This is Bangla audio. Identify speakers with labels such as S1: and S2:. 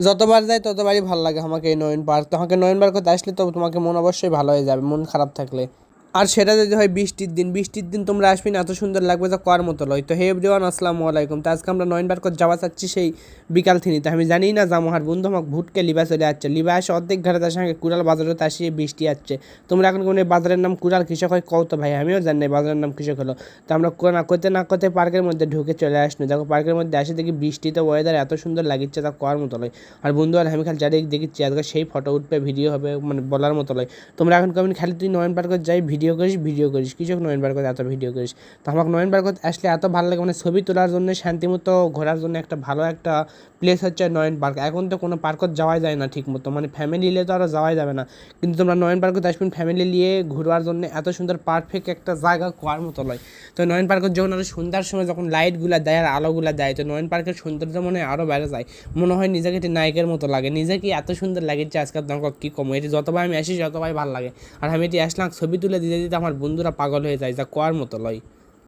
S1: যতবার যাই ততবারই ভালো লাগে আমাকে এই নয়ন পার্ক তোমাকে নয়ন পার্ক করতে আসলে তো তোমাকে মন অবশ্যই ভালো হয়ে যাবে, মন খারাপ থাকলে। আর সেটা যদি হয় বৃষ্টির দিন বৃষ্টির দিন তোমরা আসবে না, এত সুন্দর লাগবে যা কর মতো লয়? তো হে এভরিওয়ান আসসালামু আলাইকুম। তো আজকে আমরা নয়ন পার্ক যাওয়া চাচ্ছি সেই বিকাল থিনিতে আমি জানি না যাব আর বন্ধু আমাকে ভুটকে লিবা চলে যাচ্ছে লিবা আসে অর্ধেক ঘরে তার সঙ্গে কুড়াল বাজারে তো আসি বৃষ্টি আসছে। তোমরা এখন কোনো বাজারের নাম কুড়াল কৃষক হয় কও তো ভাই, আমিও জানি না বাজারের নাম কৃষক হলো। তো আমরা না করতে না করতে পার্কের মধ্যে ঢুকে চলে আসলো দেখো পার্কের মধ্যে আসে দেখি বৃষ্টিতে ওয়েদার এত সুন্দর লাগিচ্ছে তা কর মতো লয়? আর বন্ধু, আর আমি খালি যাদের দেখিচ্ছি আজকে সেই ফটো উঠবে ভিডিও হবে মানে বলার মতো লয়। তোমরা এখন কমেন্ট খালি তুই নয়ন পার্কে যাই ভিডিও করিস, ভিডিও করিস। কৃষক নয়ন পার্কে এত ভিডিও করিস? তো আমাকে নয়ন পার্কে আসলে এত ভালো লাগে মানে ছবি তোলার জন্য, শান্তিমতো ঘোরার জন্য একটা ভালো একটা প্লেস হচ্ছে নয়ন পার্ক এখন তো কোনো পার্কত যাওয়াই যায় না ঠিক মতো মানে ফ্যামিলি তো আরও যাওয়াই যাবে না। কিন্তু তোমরা নয়ন পার্কে আসবেন ফ্যামিলি নিয়ে ঘোরার জন্য এত সুন্দর পারফেক্ট একটা জায়গা কোয়ার মতো লয় তো নয়ন পার্কের যখন আরও সন্ধ্যার সময় যখন লাইটগুলো দেয় আর আলোগুলো দেয়, তো নয়ন পার্কের সৌন্দর্য মনে হয় আরও বেড়ে যায়। মনে হয় নিজেকে একটি নায়কের মতো লাগে, নিজেকে এত সুন্দর লাগেছে আজকাল তোমাকে কী কম। এটি যতবার আমি আসি ততবারই ভালো লাগে। আর আমি এটি আসলাম ছবি তুলে দিতে দিতে আমার বন্ধুরা পাগল হয়ে যায় যা কোয়ার মতো লয়।